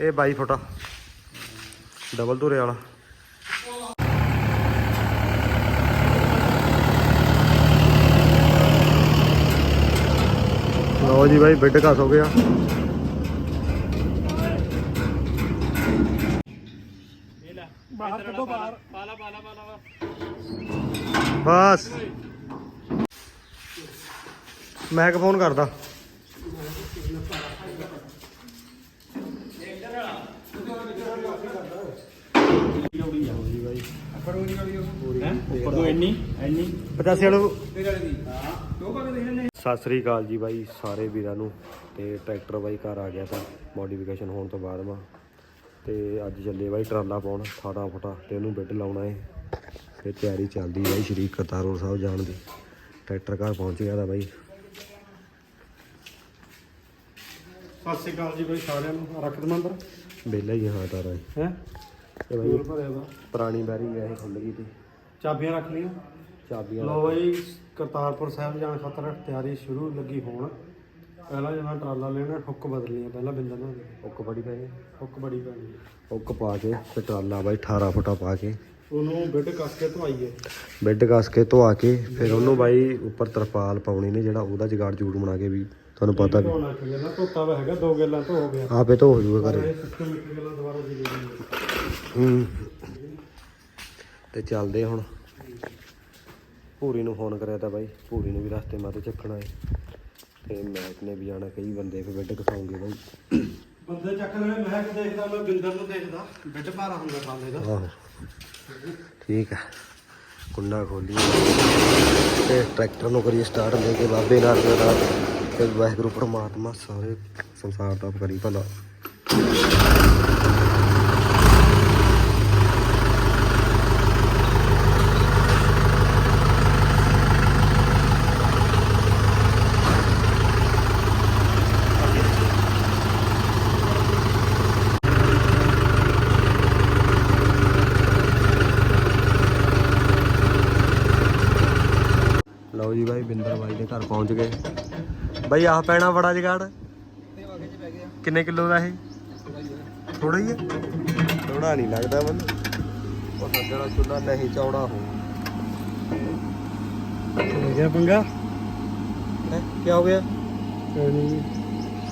ਇਹ 22 ਫੁੱਟ। ਡਬਲ ਧੁਰੇ ਵਾਲਾ। ਲਓ ਜੀ ਬਾਈ ਬੈੱਡ ਘਸ ਹੋ ਗਿਆ। ਬਾਹਰ ਕੱਢੋ ਬਾਹਰ ਬਸ। ਮੈਂ ਕਿ ਫੋਨ ਕਰਦਾ। ਉੱਪਰ ਤੋਂ ਇੰਨੀ ਇੰਨੀ। 85 ਵਾਲੋ ਸਤਿ ਸ੍ਰੀ ਅਕਾਲ ਜੀ ਬਾਈ ਸਾਰੇ ਵੀਰਾਂ ਨੂੰ। ਤੇ ਟਰੈਕਟਰ ਬਾਈ ਘਰ ਆ ਗਿਆ ਤਾਂ ਮੋਡੀਫਿਕੇਸ਼ਨ ਹੋਣ ਤੋਂ ਬਾਅਦ ਮਾ। ਤੇ ਅੱਜ ਚੱਲੇ ਬਾਈ ਟਰਾਲਾ ਪਾਉਣ 18 ਫੁੱਟਾ। ਤੇ ਉਹਨੂੰ ਬਿੱਡ ਲਾਉਣਾ ਏ। ਤੇ ਤਿਆਰੀ ਚੱਲਦੀ ਬਾਈ ਸ਼੍ਰੀ ਕਰਤਾਰਪੁਰ ਸਾਹਿਬ ਜਾਣ ਦੀ। ਟਰੈਕਟਰ ਘਰ ਪਹੁੰਚ ਗਿਆ ਦਾ ਬਾਈ। ਸਤਿ ਸ਼੍ਰੀ ਅਕਾਲ ਜੀ ਬਾਈ ਸਾਰਿਆਂ ਨੂੰ। ਰੱਖ ਦਵਾਂ ਅੰਦਰ। ਵਿਹਲਾ ਹੀ ਹਾਂ ਤਾਰਾ। ਹੈ? ਤੇ ਬਾਈ ਭਰਿਆ ਪੁਰਾਣੀ ਬੈਰੀ ਹੈ ਇਹ ਖੁੱਲ ਗਈ ਤੇ। ਚਾਬੀਆਂ ਰੱਖ ਲਈਆਂ। ਚਾਬੀਆਂ ਲੋ ਬਾਈ ਕਰਤਾਰਪੁਰ ਸਾਹਿਬ ਜਾਣ ਖਾਤਰ ਤਿਆਰੀ ਸ਼ੁਰੂ ਲੱਗੀ ਹੋਣ। ਪਹਿਲਾਂ ਜਦੋਂ ਟਰਾਲਾ ਲੈਣਾ ਹੁੱਕ ਬਦਲਣੀ ਪਹਿਲਾਂ ਬਿੰਦਰ ਨਾਲ ਉੱਕ ਬੜੀ ਪੈ ਗਈ। ਹੁੱਕ ਬੜੀ ਪੈਣੀ ਉੱਕ ਪਾ ਕੇ ਤੇ ਟਰਾਲਾ ਬਾਈ 18 ਫੁੱਟਾ ਪਾ ਕੇ। ਉਹਨੂੰ ਬਿੱਡ ਕੱਸ ਕੇ ਧਵਾਈਏ। ਬੈੱਡ ਕੱਸ ਕੇ ਧਵਾ ਕੇ ਫਿਰ ਉਹਨੂੰ ਬਾਈ ਉੱਪਰ ਤਰਪਾਲ ਪਾਉਣੀ ਨੇ ਜਿਹੜਾ ਉਹਦਾ ਜਗਾੜ ਜੂੜ ਬਣਾ ਕੇ ਵੀ ਤੁਹਾਨੂੰ ਪਤਾ ਵੀ। ਧੋਣਾ ਕਿ ਨਾ ਧੋਤਾ ਵਾ ਹੈਗਾ ਦੋ ਗੱਲਾਂ ਤੋਂ ਹੋ ਗਿਆ। ਆਪੇ ਧੋ ਹੋ ਜੂਗਾ ਘਰੇ। ਇਹ ਸਿਸਟਮ ਇੱਕ ਗੱਲਾਂ ਦੁਬਾਰਾ ਦੀ ਗਈ ਹੂੰ। ਤੇ ਚੱਲਦੇ ਹੁਣ। ਭੂਰੀ ਨੂੰ ਫੋਨ ਕਰਿਆ ਤਾਂ ਬਾਈ ਭੂਰੀ ਨੂੰ ਵੀ ਰਸਤੇ ਮਾਤੇ ਚੱਕਣਾ ਏ। ਤੇ ਮੈਚ ਨੇ ਵੀ ਜਾਣਾ ਕਈ ਬੰਦੇ ਫਿਰ ਬੈੱਡ ਕਸਾਉਂਗੇ ਬਾਈ। ਬੰਦੇ ਚੱਕ ਲੈਣੇ ਮੈਂ ਕਿ ਦੇਖਦਾ ਮੈਂ ਬਿੰਦਰ ਨੂੰ ਦੇਖਦਾ। ਬਿੱਡ ਭਾਰਾ ਹੁੰਦਾ ਬੰਦੇ ਦਾ ਆਹੋ। ਠੀਕ ਹੈ ਕੁੰਡਾ ਖੋਲੀ ਤੇ ਟਰੈਕਟਰ ਨੂੰ ਕਰੀਏ ਸਟਾਰਟ ਲੈ ਕੇ ਬਾਬੇ ਨਾਲ ਦਾ ਤੇ ਵਾਹਿਗੁਰੂ ਪਰਮਾਤਮਾ ਸਾਰੇ ਸੰਸਾਰ ਦਾ ਕਰੀ ਭਲਾ। ਲਓ ਜੀ ਬਾਈ ਬਿੰਦਰ ਬਾਈ ਦੇ ਘਰ ਪਹੁੰਚ ਗਏ। ਬਾਈ ਆਹ ਪੈਣਾ ਬੜਾ ਜਗਾੜ। ਕਿੰਨੇ ਕਿਲੋ ਦਾ ਇਹ? ਥੋੜਾ ਹੀ ਹੈ। ਥੋੜਾ ਨਹੀਂ ਲੱਗਦਾ ਮੈਨੂੰ। ਉਹ ਸੱਜਣਾ ਚੁੱਲਾ ਨਹੀਂ ਚੌੜਾ ਹੋ। ਗਿਆ ਪੰਗਾ। ਹੈ ਕੀ ਹੋ ਗਿਆ?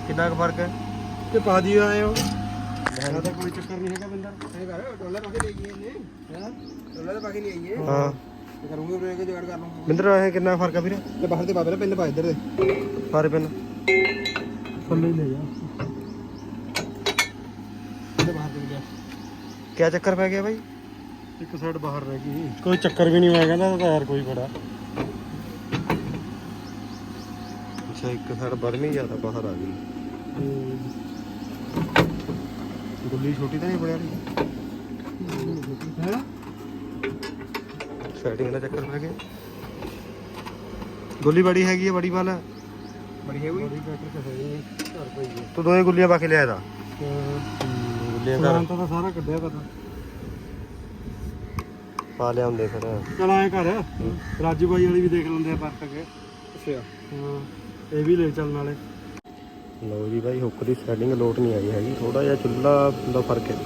ਕਿੰਨਾ ਕੁ ਫ਼ਰਕ ਹੈ? ਤੇ ਪਾ ਦਿਓ ਆਏ ਹੋ। ਤਾਂ ਕੋਈ ਚੱਕਰ ਨਹੀਂ ਹੈਗਾ ਬਿੰਦਰ ਇਹ ਕਰ ਟੋਲਾ ਪਾ ਕੇ ਲੈ ਇਹਨੇ। ਹੈ? ਤਾਂ ਪਾ ਕੇ ਨਹੀਂ ਹਾਂ। ਤੇ ਕਰੂੰਗੇ ਬਰੇਕ ਜੁਗਾੜ ਕਰ ਲੂੰਗਾ ਬਿੰਦਰ ਇਹ ਕਿੰਨਾ ਫ਼ਰਕ ਆ ਵੀਰੇ? ਤੇ ਬਾਹਰ ਦੇ ਬਾਬੇ ਪਿੰਨ ਪਾ ਇੱਧਰ ਦੇ। ਸਾਰੇ ਪਿੰਨ ਥੱਲੇ ਹੀ ਲੈ ਜਾ ਤੇ ਬਾਹਰ ਦੇ ਜਾ ਕਿਆ ਚੱਕਰ ਪੈ ਗਿਆ ਬਾਈ ਇੱਕ ਸਾਈਡ ਬਾਹਰ ਰਹਿ ਗਈ ਕੋਈ ਚੱਕਰ ਵੀ ਨਹੀਂ ਮੈਂ ਕਹਿੰਦਾ ਤਾਂ ਯਾਰ ਕੋਈ ਬੜਾ ਅੱਛਾ ਇੱਕ ਸਾਈਡ ਵਧਣੀ ਜ਼ਿਆਦਾ ਬਾਹਰ ਆ ਗਈ ਗੁੱਲੀ ਛੋਟੀ ਤਾਂ ਨਹੀਂ ਬਣਿਆ ਹੈ ਸੈਟਿੰਗ ਦਾ ਚੱਕਰ ਪੈ ਗਿਆ ਗੁੱਲੀ ਬੜੀ ਹੈਗੀ ਹੈ ਬੜੀ ਵਾਲ ਤੇ ਦੋਏ ਗੁੱਲੀਆਂ ਪਾ ਕੇ ਲਿਆਇਆ ਦਾ ਗੁੱਲੀਆਂ ਤਾਂ ਤਾਂ ਸਾਰਾ ਕੱਢਿਆ ਪਤਾ ਪਾ ਲਿਆਉਂਦੇ ਫਿਰ। ਚਲ ਐ ਕਰ। ਰਾਜੂ ਬਾਈ ਵਾਲੀ ਵੀ ਦੇਖ ਲੈਂਦੇ ਆ ਪਰਖ ਕੇ। ਅੱਛਾ। ਹਾਂ ਇਹ ਵੀ ਲੈ ਚੱਲਣ ਵਾਲੇ ਲਓ ਜੀ ਬਾਈ ਹੁੱਕ ਦੀ ਸੈਟਿੰਗ ਲੋਟ ਨਹੀਂ ਆਈ ਹੈਗੀ। ਥੋੜਾ ਜਿਹਾ ਚੁੱਲ੍ਹਾ ਦਾ ਫ਼ਰਕ ਹੈ।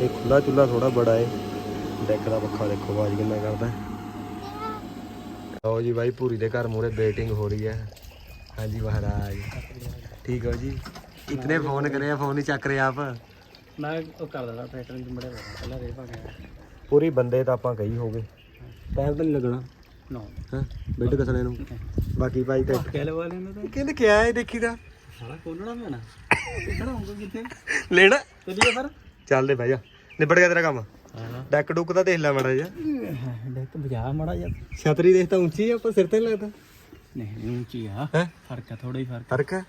ਇਹ ਖੁੱਲਾ ਚੁੱਲ੍ਹਾ ਥੋੜਾ ਬੜਾ ਹੈ। ਡੈਕ ਦਾ ਪੱਖਾ ਦੇਖੋ ਆਵਾਜ਼ ਕਿੰਨਾ ਕਰਦਾ ਹੈ। ਲਓ ਜੀ ਬਾਈ ਪੂਰੀ ਦੇ ਘਰ ਮੂਰੇ ਵੇਟਿੰਗ ਹੋ ਰਹੀ ਹੈ। ਹਾਂਜੀ ਮਹਾਰਾਜ। ਠੀਕ ਹੋ ਜੀ? ਇਤਨੇ ਫੋਨ ਕਰੇ ਆ ਫੋਨ ਨਹੀਂ ਚੱਕ ਰਹੇ ਆਪ। ਮੈਂ ਉਹ ਕਰ ਦਿੰਦਾ ਟਰੈਕਟਰ ਨੂੰ ਮੜੇ ਪਹਿਲਾਂ ਰੇ ਗਿਆ ਪੂਰੀ ਬੰਦੇ ਤਾਂ ਆਪਾਂ ਕਹੀ ਹੋਗੇ। ਟਾਈਮ ਤਾਂ ਨਹੀਂ ਲੱਗਣਾ। ਨੋ ਹਾਂ? ਬੈੱਡ ਕਸਣੇ ਨੂੰ। ਬਾਕੀ ਭਾਈ ਤੇ ਕਹਿ ਲਵਾ ਲੈਂਦਾ ਤਾਂ। ਕਹਿੰਦੇ ਕਿਆ ਹੈ ਦੇਖੀ ਦਾ। ਸਾਲਾ ਖੋਲਣਾ ਪੈਣਾ ਕਿਹੜਾ ਹੋਊਗਾ ਕਿੱਥੇ? ਲੈਣਾ। ਚੱਲੀਏ ਫਿਰ। ਚੱਲ ਦੇ ਬਹਿ ਜਾ ਨਿਬੜ ਗਿਆ ਤੇਰਾ ਕੰਮ। ਹਾਂ। ਡੈਕ ਡੁੱਕ ਤਾਂ ਦੇਖ ਲੈ ਮਾੜਾ ਜਿਹਾ। ਦੇਖ ਬਜਾ ਮੜਾ ਜਾ ਛਤਰੀ ਦੇਖ ਤਾਂ ਉੱਚੀ ਆ ਪਰ ਸਿਰ ਤੇ ਨੀ ਲੱਗਦਾ। ਨਹੀਂ ਨਹੀਂ ਉੱਚੀ ਆ। ਹੈ? ਫ਼ਰਕ ਆ ਥੋੜਾ ਹੀ ਫ਼ਰਕ ਫ਼ਰਕ ਹੈ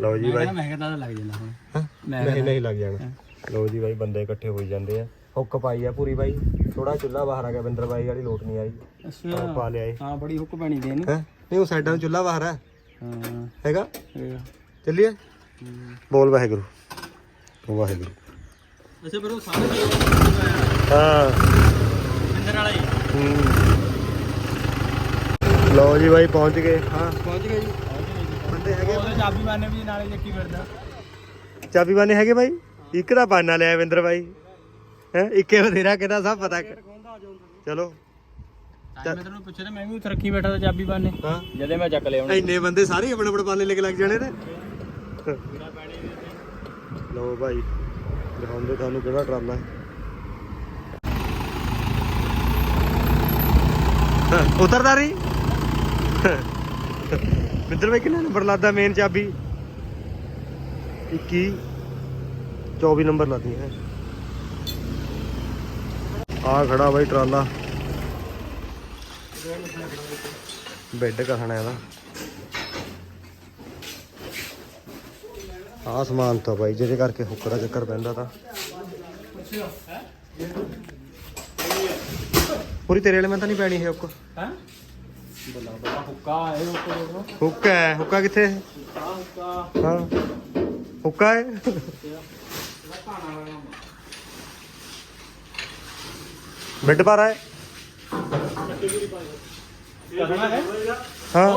ਲਓ ਜੀ ਬਾਈ। ਮੈਂ ਕਹਿੰਦਾ ਲੱਗ ਜਾਂਦਾ ਹੁਣ। ਹੈਂ? ਮੈਂ ਨਹੀਂ ਨਹੀਂ ਲੱਗ ਜਾਣਾ। ਲਓ ਜੀ ਬਾਈ ਬੰਦੇ ਇਕੱਠੇ ਹੋਈ ਜਾਂਦੇ ਆ। ਹੁੱਕ ਪਾਈ ਆ ਪੂਰੀ ਬਾਈ। ਥੋੜਾ ਚੁੱਲਾ ਬਾਹਰ ਆ ਗਿਆ ਬਿੰਦਰ ਬਾਈ ਵਾਲੀ ਲੋਟ ਨਹੀਂ ਆਈ। ਅੱਛਾ। ਪਾ ਲਿਆ ਏ। ਹਾਂ ਬੜੀ ਹੁੱਕ ਪੈਣੀ ਦੇ ਇਹਨੂੰ। ਹੈ? ਨਹੀਂ ਉਹ ਸਾਈਡਾਂ ਨੂੰ ਚੁੱਲਾ ਬਾਹਰ ਆ। ਹਾਂ। ਹੈਗਾ? ਇਹ ਚੱਲੀਏ? ਬੋਲ ਵਾਹਿਗੁਰੂ। ਵਾਹਿਗੁਰੂ। ਅੱਛਾ ਉਹ ਸਾਰੇ ਹਾਂ। ਵਾਲਾ। ਹੀ ਹੂੰ। ਲਓ ਜੀ ਬਾਈ ਪਹੁੰਚ ਗਏ। ਹਾਂ। ਪਹੁੰਚ ਗਏ ਜੀ। ਬੰਦੇ ਹੈਗੇ ਉਹਦੇ ਚਾਬੀ ਮਾਰਨੇ ਵੀ ਨਾਲੇ ਚੱਕੀ ਫਿਰਦਾ। ਚਾਬੀ ਬਾਨੇ ਹੈਗੇ ਬਾਈ? ਇੱਕ ਦਾ ਬਾਨਾ ਲਿਆ ਵਿੰਦਰ ਬਾਈ। ਹੈ ਇੱਕੇ ਬਥੇਰਾ ਕਿਹਦਾ ਸਭ ਪਤਾ। ਚਲੋ। ਮੈਂ ਤੈਨੂੰ ਪੁੱਛਿਆ ਤੇ ਮੈਂ ਵੀ ਉੱਥੇ ਰੱਖੀ ਬੈਠਾ ਤਾਂ ਚਾਬੀ ਬਾਨੇ। ਹਾਂ। ਜਦੇ ਮੈਂ ਚੱਕ ਲਿਆ ਇੰਨੇ ਬੰਦੇ ਸਾਰੇ ਆਪਣੇ ਆਪਣੇ ਬਾਨੇ ਲੈ ਕੇ ਲੱਗ ਜਾਣੇ ਨੇ ਲਓ ਭਾਈ ਦਿਖਾਉਂਦੇ ਤੁਹਾਨੂੰ ਕਿਹੜਾ ਟਰਾਲਾ ਹੈ। ਹਾਂ, ਉਤਰਦਾ ਰਹੀ। ਮਿੱਤਰ ਭਾਈ ਕਿੰਨਾ ਨੰਬਰ ਲਾਦਾ ਮੇਨ ਚਾਬੀ? 21 24 ਨੰਬਰ ਲਾਦੀ ਹੈ। ਆ ਖੜਾ ਬਾਈ ਟਰਾਲਾ। ਬੈੱਡ ਕਸਣਾ ਇਹਦਾ। ਆ ਸਮਾਨ ਤਾਂ ਬਾਈ, ਜਿਹਦੇ ਕਰਕੇ ਹੁੱਕ ਦਾ ਚੱਕਰ ਪੈਂਦਾ ਤਾਂ। ਪੂਰੀ ਤੇਰੇ ਵਾਲੇ ਮੈਂ ਤਾਂ ਨਹੀਂ ਪੈਣੀ ਇਹ ਹੁੱਕ। ਹੈ? ਬੱਲਾ ਬੱਲਾ ਹੁੱਕਾ ਇਹ ਉੱਪਰ ਹੁੱਕ ਹੈ। ਹੁੱਕਾ ਕਿੱਥੇ? ਹੈ? ਹੁੱਕਾ ਹਾਂ। ਹੁੱਕਾ ਹੈ ਬੈੱਡ ਪਰ ਹੈ ਹਾਂ।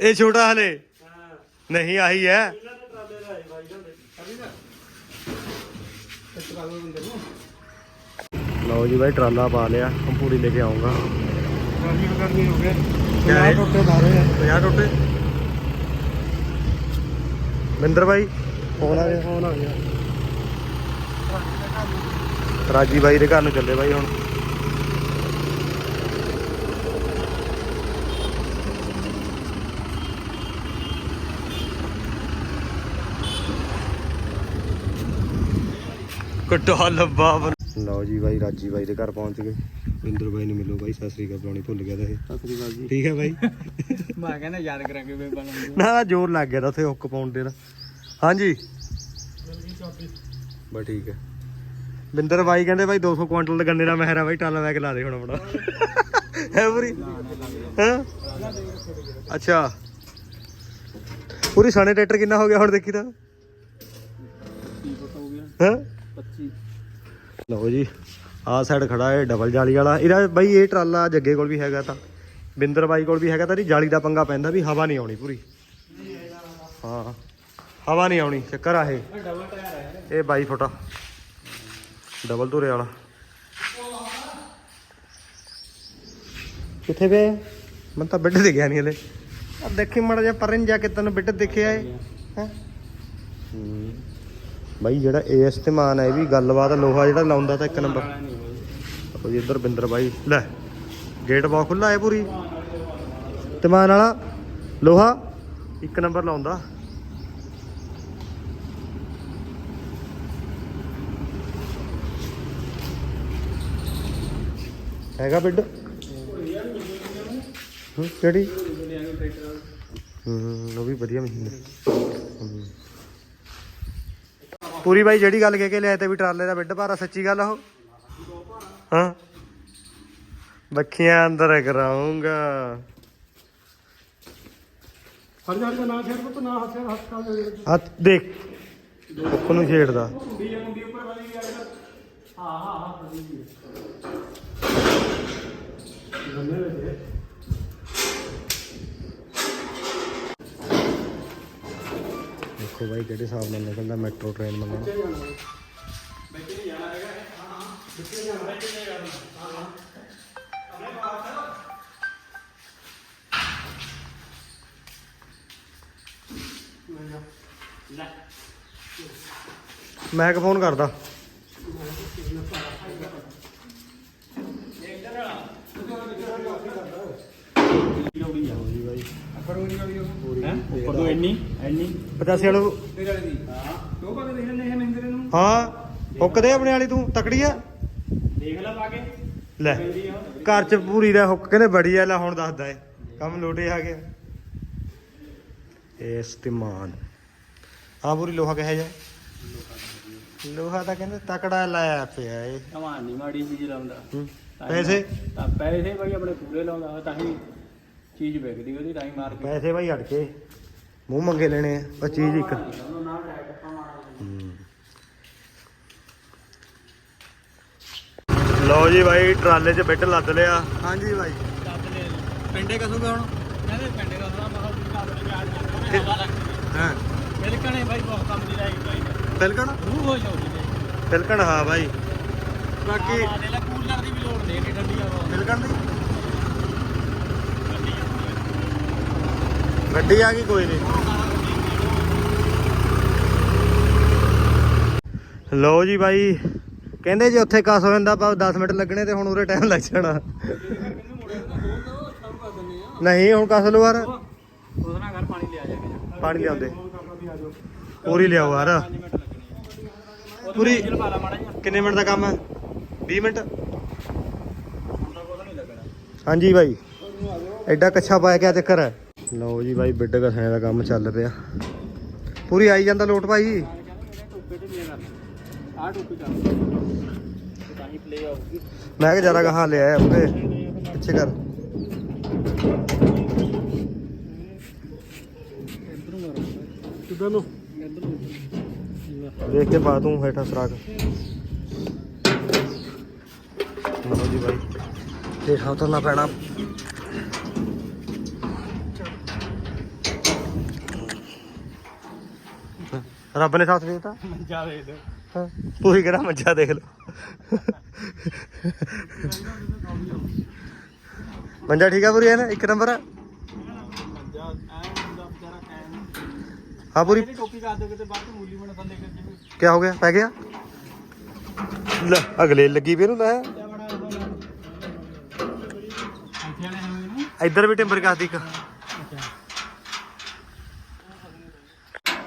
ਇਹ ਛੋਟਾ ਹਲੇ। ਨਹੀਂ, ਆਹੀ ਹੈ। ਲਓ ਜੀ ਬਾਈ ਟਰਾਲਾ ਪਾ ਲਿਆ ਕੰਪੂੜੀ ਲੈ ਕੇ ਆਉਂਗਾ। ਗਰਮੀ ਗਰਮੀ ਹੋ ਗਏ ਕਿਆ ਹੈ? ਟੋਟੇ ਮਾਰੇ ਆ 50 ਟੋਟੇ ਮਿੰਦਰ ਬਾਈ ਫੋਨ ਆ ਗਿਆ। ਫੋਨ ਆ ਗਿਆ। ਰਾਜੀ ਬਾਈ ਦੇ ਘਰ ਨੂੰ ਚੱਲੇ ਬਾਈ ਹੁਣ। ਕਟਾ ਲੱਭਾ ਲਓ ਜੀ ਬਾਈ ਰਾਜੀ ਬਾਈ ਦੇ ਘਰ ਪਹੁੰਚ ਗਏ। ਮਿੰਦਰ ਬਾਈ ਨੂੰ ਮਿਲੋ ਬਾਈ ਸਤਿ ਸ੍ਰੀ ਅਕਾਲ ਬੁਲਾਉਣੀ ਭੁੱਲ ਗਿਆ ਤਾਂ ਇਹ। ਸਤਿ ਸ੍ਰੀ ਅਕਾਲ ਜੀ। ਠੀਕ ਹੈ ਬਾਈ? ਮੈਂ ਕਹਿੰਦਾ ਯਾਦ ਕਰਾਂਗੇ ਬੇਬਾ ਨੂੰ ਨਾ ਨਾ ਜ਼ੋਰ ਲੱਗ ਗਿਆ ਤਾਂ ਉੱਥੇ ਹੁੱਕ ਪਾਉਣ ਦੇ ਦਾ ਹਾਂਜੀ? ਬਸ ਠੀਕ ਹੈ। ਬਿੰਦਰ ਬਾਈ ਕਹਿੰਦੇ ਬਾਈ 200 ਕੁਇੰਟਲ ਦੇ ਗੰਨੇ ਦਾ ਮਹਿਰਾ ਬਾਈ ਟਾਲਾ ਵੈਕ ਲਾ ਦੇ ਹੁਣ ਆਪਣਾ। ਹੈ ਪੂਰੀ? ਹਾਂ? ਅੱਛਾ। ਪੂਰੀ ਸਾਨੇ ਟਰੈਕਟਰ ਕਿੰਨਾ ਹੋ ਗਿਆ ਹੁਣ ਦੇਖੀ ਤਾਂ? 30 ਫੁੱਟ ਹੋ ਗਿਆ। ਹਾਂ? 25 ਲਓ ਜੀ, ਆਹ ਸਾਈਡ ਖੜਾ ਹੈ ਡਬਲ ਜਾਲੀ ਵਾਲਾ। ਇਹਦਾ ਬਾਈ ਇਹ ਟਰਾਲਾ ਜੱਗੇ ਕੋਲ ਵੀ ਹੈਗਾ ਤਾਂ, ਬਿੰਦਰ ਬਾਈ ਕੋਲ ਵੀ ਹੈਗਾ ਤਾਂ ਇਹਦੀ ਜਾਲੀ ਦਾ ਪੰਗਾ ਪੈਂਦਾ ਵੀ ਹਵਾ ਨਹੀਂ ਆਉਣੀ ਪੂਰੀ। ਹਾਂ, ਹਵਾ ਨਹੀਂ ਆਉਣੀ, ਚੱਕਰ ਆ ਇਹ। ਡਬਲ ਟਾਇਰ ਹੈ ਇਹ 22 ਫੁੱਟ ਡਬਲ ਧੁਰੇ ਵਾਲਾ। ਕਿੱਥੇ ਗਏ ਮੈਂ ਤਾਂ ਬੈੱਡ ਤੇ ਗਿਆ ਨਹੀਂ ਹਲੇ। ਆ ਦੇਖੀ ਮੜਾ ਜਾ ਪਰਨ ਜਾ ਕੇ ਤੈਨੂੰ ਬੈੱਡ ਦੇਖਿਆ ਏ ਹੈ। ਬਾਈ ਜਿਹੜਾ ਇਹ ਇਸਤੇਮਾਨ ਹੈ ਇਹ ਵੀ ਗੱਲਬਾਤ ਲੋਹਾ ਜਿਹੜਾ ਲਾਉਂਦਾ ਤਾਂ ਇੱਕ ਨੰਬਰ ਉਹ ਇੱਧਰ ਬਿੰਦਰ ਬਾਈ, ਲੈ ਗੇਟ ਬਹੁਤ ਖੁੱਲਾ ਹੈ ਪੂਰੀ। ਇਸਤੇਮਾਨ ਵਾਲਾ, ਲੋਹਾ, ਇੱਕ ਨੰਬਰ ਲਾਉਂਦਾ। ਹੈਗਾ ਬਿੱਡ? ਕਿਹੜੀ? ਹੂੰ ਉਹ ਵੀ ਵਧੀਆ ਮਸ਼ੀਨ ਹੈ। ਪੂਰੀ ਬਾਈ ਜਿਹੜੀ ਗੱਲ ਕਹਿ ਕੇ ਲਿਆਏ ਤੇ ਵੀ ਟਰਾਲੇ ਦਾ ਬਿੱਡ ਭਾਰਾ ਸੱਚੀ ਗੱਲ ਉਹ ਹਾਂ ਬੱਖੀਆਂ ਅੰਦਰ ਕਰਾਉਂਗਾ ਹਰ ਜਾਰ ਦਾ ਨਾ ਛੇੜ ਪੁੱਤ ਨਾ ਹੱਥ ਹੱਥ ਕਾ ਦੇ ਹੱਥ ਦੇਖ ਉੱਪ ਨੂੰ ਛੇੜਦਾ ਗੰਨੇ ਵਿੱਚ ਦੇਖੋ ਬਾਈ ਕਿਹੜੇ ਹਿਸਾਬ ਨਾਲ ਨਿਕਲਦਾ ਮੈਟਰੋ ਟ੍ਰੇਨ ਮੰਗਣਾ ਮੈਂ ਕਿ ਫੋਨ ਕਰਦਾ। ਜੀ ਬਾਈ ਹੈ ਉੱਪਰ ਤੋਂ ਇੰਨੀ ਇੰਨੀ। 85 ਵਾਲੋ। ਤੇਰੇ ਵਾਲੀ ਦੀ। ਹਾਂ ਦੋ ਪਾ ਕੇ ਦੇਖ ਲੈਣੇ ਇਹ ਮਹਿੰਦਰੇ ਨੂੰ। ਹਾਂ ਹੁੱਕਦੇ ਆਪਣੇ ਵਾਲੀ ਤੂੰ ਤਕੜੀ ਆ। ਦੇਖ ਲੈ ਪਾ ਕੇ। ਲੈ ਘਰ ਚ ਪੂਰੀ ਦਾ ਹੁੱਕ ਕਹਿੰਦੇ ਬੜੀ ਆ ਲੈ ਹੁਣ ਦੱਸਦਾ ਏ। ਕੰਮ ਲੋਟੇ ਆ ਗਿਆ ਇਸਤਮਾਨ ਆ ਪੂਰੀ ਲੋਹਾ ਕਹੇ ਜਾ ਲੋਹਾ ਤਾਂ ਕਹਿੰਦੇ ਤਕੜਾ ਲਾਇਆ ਪਿਆ ਏ। ਕਮਾਨ ਨਹੀਂ ਮਾੜੀ ਚੀਜ਼ ਲਾਉਂਦਾ। ਪੈਸੇ? ਤਾਂ ਪੈਸੇ ਭਾਈ ਆਪਣੇ ਪੂਰੇ ਲਾਉਂਦਾ ਤਾਂ ਹੀ ਚੀਜ਼ ਵਿਕਦੀ ਉਹਦੀ ਹੀ ਮਾਰ ਕੇ ਪੈਸੇ ਭਾਈ ਅੜ ਕੇ ਮੂੰਹ ਮੰਗੇ ਲੈਣੇ ਆ ਪਰ ਚੀਜ਼ ਇੱਕ। ਉਹਨੂੰ ਨਾ ਟਰੈਕਟਰ ਮਾਰ ਹੂੰ। ਲਓ ਜੀ ਭਾਈ ਟਰਾਲੇ 'ਚ ਬੈੱਡ ਲੱਦ ਲਿਆ। ਹਾਂਜੀ ਭਾਈ ਚੱਦ ਲੈ ਪਿੰਡੇ ਕਸੂਗਾ ਹੁਣ? ਕਹਿੰਦੇ ਪਿੰਡੇ ਦਾ ਥੋੜਾ ਬਹੁਤ ਕਾਬਲ ਵਿਆਜ ਜਾਂਦਾ ਹਵਾ ਲੱਗਦੀ ਹਾਂ। ਬਿਲਕਣੇ ਪਿਲਕਣ ਰੂ ਹੋ ਜਾਊਗੀ ਪਿਲਕਣ ਹਾਂ ਬਾਈ। ਬਾਕੀ ਆ ਦੇ ਲੈ ਕੂਲਰ ਦੀ ਵੀ ਲੋੜ ਨਹੀਂ ਏਡੀ ਠੰਡੀ ਹਵਾ। ਪਿਲਕਣ ਦੀ? ਗੱਡੀ ਆ ਗਈ, ਕੋਈ ਨਹੀਂ। ਲਓ ਜੀ ਬਾਈ, ਕਹਿੰਦੇ ਜੇ ਉੱਥੇ ਕਸ ਹੋ ਜਾਂਦਾ, ਆਪਾਂ 10 ਮਿੰਟ ਲੱਗਣੇ ਤੇ ਹੁਣ ਉਰੇ ਟਾਈਮ ਲੱਗ ਜਾਣਾ। ਨਹੀਂ, ਹੁਣ ਕਸ ਲਓ ਯਾਰ। ਉਹਦੇ ਘਰ ਪਾਣੀ ਲਿਆ ਜਾਏਗਾ ਪਾਣੀ ਲਿਆਉਂਦੇ। ਪੂਰੀ ਲਿਆਓ ਯਾਰ। ਪੂਰੀ ਕਿੰਨੇ ਮਿੰਟ ਦਾ ਕੰਮ ਹੈ? 20 ਮਿੰਟ? ਹਾਂਜੀ ਬਾਈ। ਐਡਾ ਕੱਛਾ ਪਾਇਆ ਕਿਆ ਚੱਕਰ ਹੈ? ਲਓ ਜੀ ਬਾਈ, ਬਿੱਡ ਘਸਣੇ ਦਾ ਕੰਮ ਚੱਲ ਪਿਆ। ਪੂਰੀ ਆਈ ਜਾਂਦਾ ਲੋਟ ਭਾਈ? ਮੈਂ ਕਿ ਜਰਾ ਕਹਾਂ ਲਿਆ ਉਹਦੇ ਪਿੱਛੇ ਕਰ। ਦੇਖ ਕੇ ਪਾ ਤੂੰ ਹੇਠਾਂ ਸਰਾਕ ਲਓ ਜੀ ਬਾਈ, ਹੇਠਾਂ ਉਤਰਨਾ ਪੈਣਾ। ਰੱਬ ਨੇ ਸਾਥ ਦਿੱਤਾ? ਮੰਜਾ ਦੇ ਦੇ ਹਾਂ, ਪੂਰੀ ਕਿਹੜਾ ਮੱਝਾ ਦੇਖ ਲਓ। ਮੰਜਾ ਠੀਕ ਆ ਪੂਰੀ ਹੈ ਨਾ? ਇੱਕ ਨੰਬਰ ਆ? ਮੰਜਾ ਐ ਹੁੰਦਾ ਵਿਚਾਰਾ ਕਾਇਮ ਹਾਂ ਪੂਰੀ। ਟੋਪੀ ਕਰ ਦੋ ਕਿਤੇ ਬਾਅਦ ਚ ਮੂਲੀ ਬਣਾ ਥੱਲੇ ਕਰ ਜਿਵੇਂ। ਕੀ ਹੋ ਗਿਆ? ਪੈ ਗਿਆ? ਲੈ ਅਗਲੇ ਲੱਗੀ ਵੀ ਇਹਨੂੰ ਲੈ। ਇੱਧਰ ਵੀ ਟਿੰਬਰ ਕਾਸਦੀ ਇੱਕ।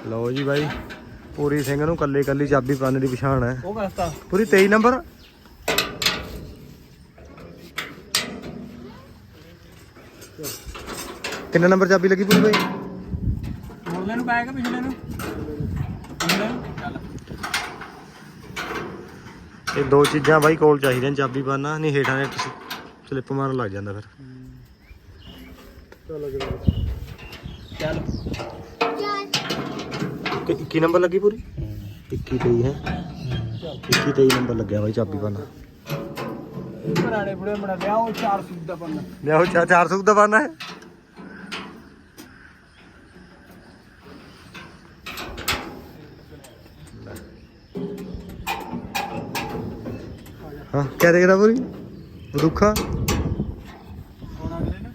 ਲਓ ਜੀ ਬਾਈ। ਪੂਰੀ ਸਿੰਘ ਨੂੰ ਕੱਲੇ ਕੱਲੀ ਚਾਬੀ ਪਾਉਣ ਦੀ ਪਛਾਣ ਹੈ। ਉਹ ਕਸਤਾ ਪੂਰੀ 23 ਨੰਬਰ? ਕਿੰਨੇ ਨੰਬਰ ਚਾਬੀ ਲੱਗੀ ਪੂਰੀ ਬਾਈ? ਮੁਰਲੇ ਨੂੰ ਪਿਛਲੇ ਨੂੰ। ਪਿਛਲੇ ਨੂੰ। ਇਹ ਦੋ ਚੀਜ਼ਾਂ ਬਾਈ ਕੋਲ ਚਾਹੀਦੀਆਂ ਚਾਬੀ ਪਾਣਾ ਨਹੀਂ ਹੇਠਾਂ ਨੇ ਸਲਿੱਪ ਮਾਰਨ ਲੱਗ ਜਾਂਦਾ ਫਿਰ। ਚੱਲ ਚੱਲ। ਕਿ 21 ਨੰਬਰ ਲੱਗੀ ਪੂਰੀ? 21 23 ਹੈ। 21 23 ਨੰਬਰ ਲੱਗਿਆ ਬਾਈ ਚਾਬੀ ਪਾਣਾ ਪੁਰਾਣੇ ਬੁੜੇ ਬਣਾ ਲਿਆ ਉਹ 4 ਸੂਟ ਦਾ ਪੰਨਾ ਲਿਆਓ ਚਾ 400 ਦਾ ਪਾਣਾ ਹੈ। ਹਾਂ, ਕਿਆ ਦੇਖ ਰਹਾ ਪੂਰੀ? ਬਦੂਖਾ ਹੁਣ ਅਗਲੇ ਨੇ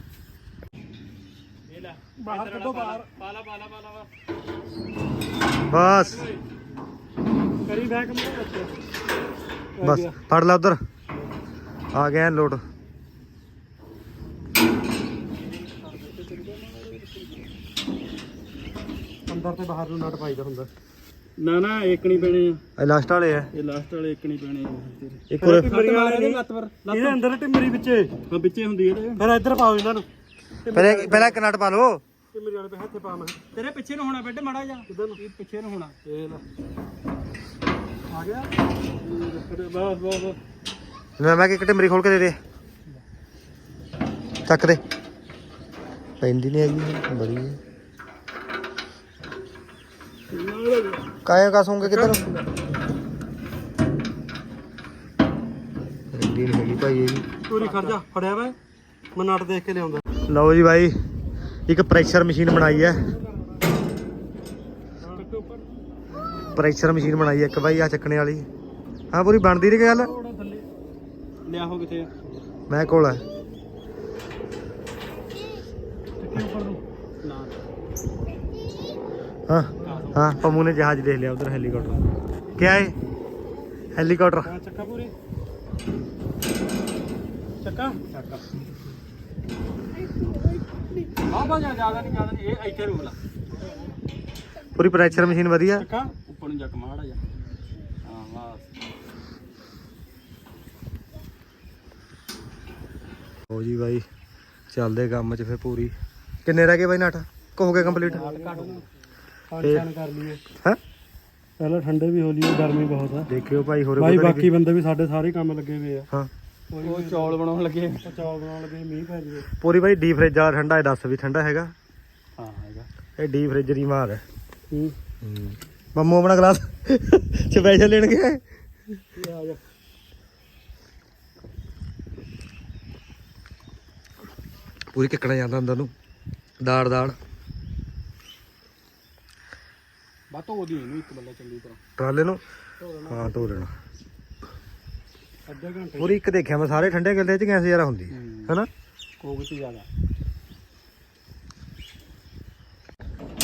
ਇਹ ਲੈ ਬਾਹਰ ਕੱਢੋ ਬਾਹਰ ਪਾਲਾ ਪਾਲਾ ਪਾਲਾ ਬਸ। ਕਰੀ ਬੈਕ ਮੇਰੇ ਬਸ ਫੜ ਲੈ ਉਧਰ। ਆ ਗਿਆ ਲੋਟ। ਅੰਦਰ ਤੇ ਬਾਹਰ ਨੂੰ ਨਟ ਪਾਈਦਾ ਹੁੰਦਾ। ਨਾ ਨਾ ਇੱਕ ਨਹੀਂ ਪੈਣੇ ਆ। ਇਹ ਲਾਸਟ ਵਾਲੇ ਆ। ਇਹ ਲਾਸਟ ਵਾਲੇ ਇੱਕ ਨਹੀਂ ਪੈਣੇ ਇੱਕ ਹੋਰ। ਮਾਰੇ ਨੇ ਲੱਤ ਪਰ ਇਹਦੇ ਅੰਦਰ ਟਿਮਰੀ ਵਿੱਚੇ ਹਾਂ ਵਿੱਚੇ ਹੁੰਦੀ ਇਹਦੇ। ਫਿਰ ਇੱਧਰ ਪਾਓ ਇਹਨਾਂ ਨੂੰ। ਪਹਿਲਾਂ ਪਹਿਲਾਂ ਇੱਕ ਨਟ ਪਾ ਲਓ। ਟਿਮਰੀ ਵਾਲੇ ਪੇ ਹੱਥੇ ਪਾ ਮੈਂ। ਤੇਰੇ ਪਿੱਛੇ ਨੂੰ ਹੋਣਾ ਬੈੱਡ ਮਾੜਾ ਜਾ ਕਿੱਧਰ ਨੂੰ? ਇਹ ਪਿੱਛੇ ਨੂੰ ਹੋਣਾ। ਇਹ ਲੈ। ਆ ਗਿਆ। ਬਸ ਬਸ ਬਸ। ਮੈਂ ਮੈਂ ਕਿ ਟਿਮਰੀ ਖੋਲ ਕੇ ਦੇ ਦੇ। ਚੱਕ ਦੇ। ਪੈਂਦੀ ਨਹੀਂ ਹੈਗੀ ਬੜੀ ਹੈ। ਕਾਇਆ ਕਸੂਗੇ ਕਿੱਧਰ? ਪੈਂਦੀ ਨਹੀਂ ਹੈਗੀ ਭਾਈ ਇਹ ਵੀ। ਪੂਰੀ ਖੜ ਜਾ ਫੜਿਆ ਵਾ। ਮੈਂ ਨਟ ਦੇਖ ਕੇ ਲਿਆਉਂਦਾ। ਲਓ ਜੀ ਭਾਈ ਇੱਕ ਪ੍ਰੈਸ਼ਰ ਮਸ਼ੀਨ ਬਣਾਈ ਹੈ। ਪ੍ਰੈਸ਼ਰ ਮਸ਼ੀਨ ਬਣਾਈ ਹੈ ਇੱਕ ਭਾਈ ਆ ਚੱਕਣੇ ਵਾਲੀ। ਹਾਂ ਪੂਰੀ ਬਣਦੀ ਨਹੀਂ ਗੱਲ? ਲਿਆ ਹੋ ਕਿਤੇ ਮੈਂ ਕੋਲ ਹੈ ਹਾਂ ਹਾਂ ਪੰਮੂ ਨੇ ਜਹਾਜ਼ ਦੇਖ ਲਿਆ ਉਧਰ ਹੈਲੀਕਾਪਟਰ ਕਿਆ ਹੈ ਹੈਲੀਕਾਪਟਰ ਚੱਕਾ ਪੂਰੀ। ਚੱਕਾ? ਚੱਕ। ਆ ਬਾ ਜਾ ਜ਼ਿਆਦਾ ਨਹੀਂ ਜ਼ਿਆਦਾ ਨਹੀਂ ਇਹ ਇੱਥੇ ਰੋਕ ਲਾ ਪੂਰੀ ਪ੍ਰੈਸ਼ਰ ਮਸ਼ੀਨ ਵਧੀਆ? ਉੱਪਰ ਨੂੰ ਜੱਕ ਮਾੜਾ ਜਾ ਹਾਂ ਬਸ। ਹੋ ਜੀ ਬਾਈ ਚੱਲਦੇ ਕੰਮ 'ਚ ਫਿਰ ਪੂਰੀ। ਕਿੰਨੇ ਰਹਿ ਗਏ ਬਾਈ ਨਟ ਹੋ ਗਿਆ ਕੰਪਲੀਟ ਕਰ ਲਈਏ। ਹੈ? ਪਹਿਲਾਂ ਠੰਡੇ ਵੀ ਹੋ ਲਈਏ ਗਰਮੀ ਬਹੁਤ ਆ। ਦੇਖਿਓ ਭਾਈ ਹੋਰ ਬਾਕੀ ਬੰਦੇ ਵੀ ਸਾਡੇ ਸਾਰੇ ਕੰਮ ਲੱਗੇ ਹੋਏ ਆ। ਹਾਂ। ਉਹ ਚੌਲ ਬਣਾਉਣ ਲੱਗੇ ਚੌਲ ਬਣਾਉਣ ਲੱਗੇ ਮੀਂਹ ਪੈ ਜਵੇ। ਪੂਰੀ ਬਾਈ ਡੀ ਫ੍ਰਿਜ ਆ ਠੰਡਾ ਹੈ ਦੱਸ ਵੀ ਠੰਡਾ ਹੈਗਾ। ਹਾਂ ਹੈਗਾ। ਇਹ ਡੀ ਫ੍ਰਿਜ ਦੀ ਮਾਰ ਹੈ। ਹੂੰ। ਮੰਮੂ ਆਪਣਾ ਗਲਾਸ ਸਪੈਸ਼ਲ ਲੈਣ ਗਿਆ? ਆ ਜਾ। ਪੂਰੀ ਕਿੱਕਣਾ ਜਾਂਦਾ ਅੰਦਰ ਨੂੰ। ਦਾੜ ਦਾੜ। ਬਾ ਧੋ ਦੀ ਇਹਨੂੰ ਇੱਕ ਬੱਲੇ ਚੰਗੀ ਤਰ੍ਹਾਂ। ਟਰਾਲੇ ਨੂੰ? ਧੋ ਦੇਣਾ ਹਾਂ ਧੋ ਲੈਣਾ। ਅੱਧੇ ਘੰਟੇ ਪੂਰੀ ਇੱਕ ਦੇਖਿਆ ਮੈਂ ਸਾਰੇ ਠੰਡੇ ਗੱਲੇ ਚ ਗੈਸ ਯਾਰਾ ਹੁੰਦੀ। ਹੂੰ। ਹੈਨਾ? ਕੋਕ ਚ ਜ਼ਿਆਦਾ।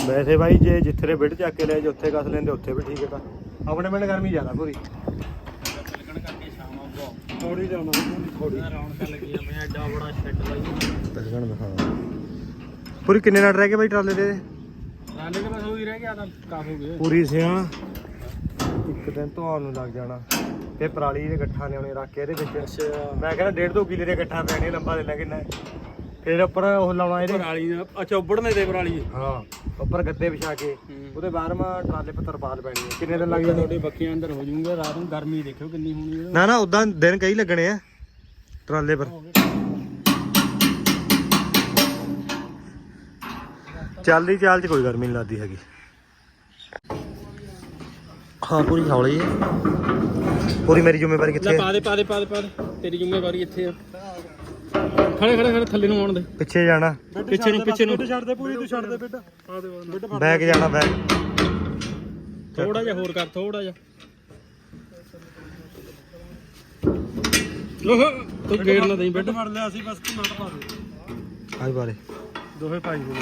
ਵੈਸੇ ਬਾਈ ਜੇ ਜਿੱਥੇ ਬਿੱਡ ਚੱਕ ਕੇ ਲੈ ਜੇ ਉੱਥੇ ਕਸ ਲੈਂਦੇ ਉੱਥੇ ਵੀ ਠੀਕ ਹੈ ਤਾਂ। ਆਪਣੇ ਪਿੰਡ ਗਰਮੀ ਜ਼ਿਆਦਾ ਪੂਰੀ। ਲੱਗਣ ਕਰਕੇ ਸ਼ਾਮ ਆਉਂਦਾ ਥੋੜੀ ਜਾਣਾ ਥੋੜੀ ਰੌਣਕਾਂ ਲੱਗੀਆਂ ਪਈਆਂ ਐਡਾ ਬੜਾ ਸ਼ੈੱਡ ਬਾਈ ਤਗਣ ਦਿਖਾ। ਪੂਰੀ ਕਿੰਨੇ ਨਟ ਰਹਿ ਗਏ ਬਾਈ ਟਰਾਲੇ ਦੇ? ਨਾਲੇ ਕੇ ਬਸ ਹੋਈ ਰਹਿ ਗਿਆ ਤਾਂ ਕਾਫ ਹੋ ਗਏ। ਪੂਰੀ ਸਿਆ ਇੱਕ ਦਿਨ ਧੋਣ ਨੂੰ ਲੱਗ ਜਾਣਾ। ਤੇ ਪਰਾਲੀ ਦੇ ਗੱਠਾਂ ਲਿਆਉਣੇ ਰੱਖ ਕੇ ਇਹਦੇ ਵਿੱਚ। ਅੱਛਾ। ਮੈਂ ਕਹਿੰਦਾ ਡੇਢ ਦੋ ਕਿਲੇ ਦੇ ਗੱਠਾਂ ਪੈਣੇ ਲੰਬਾ ਦੇ ਲੈ ਕਿੰਨਾ। ਹੈ। ਫਿਰ ਉੱਪਰ ਉਹ ਲਾਉਣਾ ਇਹਦੇ। ਪਰਾਲੀ ਨਾਲ ਅੱਛਾ ਉੱਬੜਨੇ ਦੇ ਪਰਾਲੀ। ਹਾਂ ਉੱਪਰ ਗੱਦੇ ਵਿਛਾ ਕੇ। ਹੂੰ। ਉਹਦੇ ਬਾਹਰਵਾਂ ਟਰਾਲੇ ਪਰ ਤਰਪਾਲ ਪੈਣੀ ਹੈ ਕਿੰਨੇ ਦਿਨ ਲੱਗ ਜਾਣੇ? ਤੁਹਾਡੇ ਬੱਕੀਆਂ ਅੰਦਰ ਹੋ ਜੂਗੇ ਰਾਤ ਨੂੰ ਗਰਮੀ ਦੇਖਿਓ ਕਿੰਨੀ ਹੋਣੀ ਇਹਦੇ ਨਾ ਨਾ ਉਦਾਂ ਦਿਨ ਕਈ ਲੱਗਣੇ ਆ ਟਰਾਲੇ ਪਰ। ਚੱਲਦੀ ਚਾਲ ਚ ਕੋਈ ਗਰਮੀ ਨਹੀਂ ਲੱਗਦੀ ਹੈਗੀ। ਹਾਂ ਪੂਰੀ ਹੌਲੀ ਹੈ। ਪੂਰੀ ਮੇਰੀ ਜ਼ਿੰਮੇਵਾਰੀ ਕਿੱਥੇ ਹੈ? ਪਾ ਦੇ ਪਾ ਦੇ ਪਾ ਦੇ ਪਾ ਦੇ। ਤੇਰੀ ਜ਼ਿੰਮੇਵਾਰੀ ਇੱਥੇ ਆ। ਖੜੇ ਖੜੇ ਖੜੇ ਥੱਲੇ ਨੂੰ ਆਉਣ ਦੇ। ਪਿੱਛੇ ਜਾਣਾ। ਪਿੱਛੇ ਨੂੰ ਪਿੱਛੇ ਨੂੰ। ਛੱਡ ਦੇ ਪੂਰੀ ਤੂੰ ਛੱਡ ਦੇ ਬਿੱਡ ਆ ਦੇ ਬਿੱਡ ਬੈਕ ਜਾਣਾ ਬੈਕ ਥੋੜਾ ਜਿਹਾ ਹੋਰ ਕਰ ਥੋੜਾ ਜਿਹਾ। ਲੋਹ ਤੂੰ ਗੇੜ ਨਾ ਦੇਈ ਬਿੱਡ ਬੈੱਡ ਫੜ ਲਿਆ ਸੀ ਬਸ ਤੂੰ ਨਟ ਪਾ ਦੇ। ਆਈ ਬਾਰੇ। ਦੋਵੇਂ ਭਾਈ ਹੋ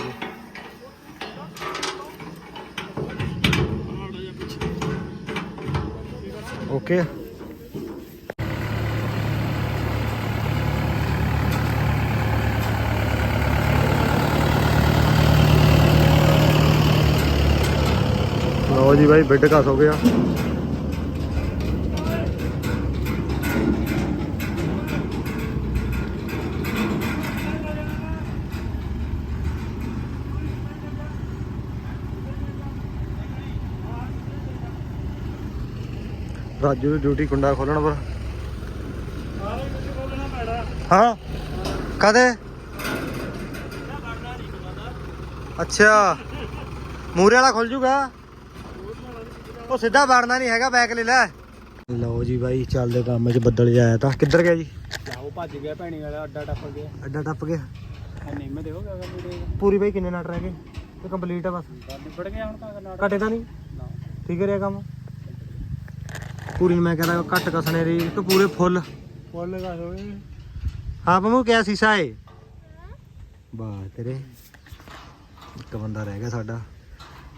ਓਕੇ ਲਓ ਜੀ ਭਾਈ ਬਿੱਡ ਘਸ ਹੋ ਗਿਆ। ਰਾਜੂ ਦੀ ਡਿਊਟੀ ਕੁੰਡਾ ਖੋਲਣ ਪਰ। ਹਾਂ? ਕਦੇ ਅੱਛਾ। ਮੂਰੇ ਵਾਲਾ ਖੁੱਲ ਜੂਗਾ? ਉਹ ਸਿੱਧਾ ਵੜਨਾ ਨਹੀਂ ਹੈਗਾ ਬੈਕ ਲੈ ਲੈ। ਲਓ ਜੀ ਬਾਈ ਚੱਲਦੇ ਕੰਮ 'ਚ ਬੱਦਲ ਜਾਇਆ ਤਾਂ। ਕਿੱਧਰ ਗਿਆ ਜੀ? ਜਾਓ ਭੱਜ ਗਿਆ ਭੈਣੀ ਵਾਲਾ ਅੱਡਾ ਟੱਪ ਗਿਆ। ਅੱਡਾ ਟੱਪ ਗਿਆ? ਆ ਨਿੰਮ ਦੇ ਹੋ ਗਿਆ ਮੇਰੇ ਪੂਰੀ। ਬਾਈ ਕਿੰਨੇ ਨਟ ਰਹਿ ਗਏ? ਤੇ ਕੰਪਲੀਟ ਆ ਬਸ। ਨਿਬੜ ਗਿਆ ਹੁਣ ਤਾਂ ਨਾਟਕ ਘਟੇ ਤਾਂ ਨਹੀਂ? ਠੀਕ ਰਿਹਾ ਕੰਮ? ਪੂਰੀ ਮੈਂ ਕਹਿੰਦਾ ਘੱਟ ਕਸਣੇ ਦੀ ਕਿ ਪੂਰੇ ਫੁੱਲ। ਫੁੱਲ ਗਾ ਹੋਏ ਹਾਂ ਪੰਮੂ ਕਿਆ ਸੀਸਾ ਏ? ਵਾਹ ਤੇਰੇ। ਇੱਕ ਬੰਦਾ ਰਹਿ ਗਿਆ ਸਾਡਾ।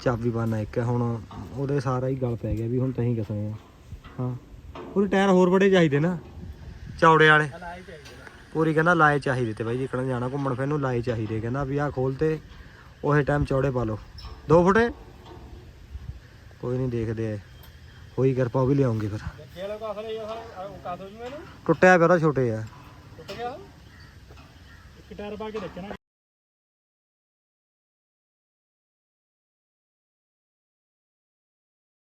ਚਾਬੀ ਬਾਨਾ ਇੱਕ ਹੈ ਹੁਣ ਉਹਦੇ ਸਾਰਾ ਹੀ ਗਲ ਪੈ ਗਿਆ ਵੀ ਹੁਣ ਤਹੀਂ ਕਸਣੇ ਆ। ਹਾਂ। ਪੂਰੀ ਟਾਇਰ ਹੋਰ ਬੜੇ ਚਾਹੀਦੇ ਨਾ। ਚੌੜੇ ਵਾਲੇ। ਪੂਰੀ ਕਹਿੰਦਾ ਲਾਏ ਚਾਹੀਦੇ ਤੇ ਬਾਈ ਜਿੱਕਣ ਜਾਣਾ ਘੁੰਮਣ ਫਿਰ ਨੂੰ ਲਾਏ ਚਾਹੀਦੇ। ਕਹਿੰਦਾ ਵੀ ਆਹ ਖੋਲ ਤੇ ਉਹੇ ਟਾਈਮ ਚੌੜੇ ਪਾ ਲਓ। ਦੋ ਫੁੱਟੇ? ਕੋਈ ਨਹੀਂ ਦੇਖਦੇ ਹੋਈ ਕਿਰਪਾ ਉਹ ਵੀ ਲਿਆਉਂਗੇ ਫਿਰ। ਕਾਦੋ ਜੀ ਮੈਨੂੰ। ਟੁੱਟਿਆ ਪਿਆ ਉਹਦਾ ਛੋਟੇ ਆ। ਟੁੱਟ ਗਿਆ। ਇੱਕ ਟਾਇਰ ਪਾ ਕੇ ਦੇਖਣਾ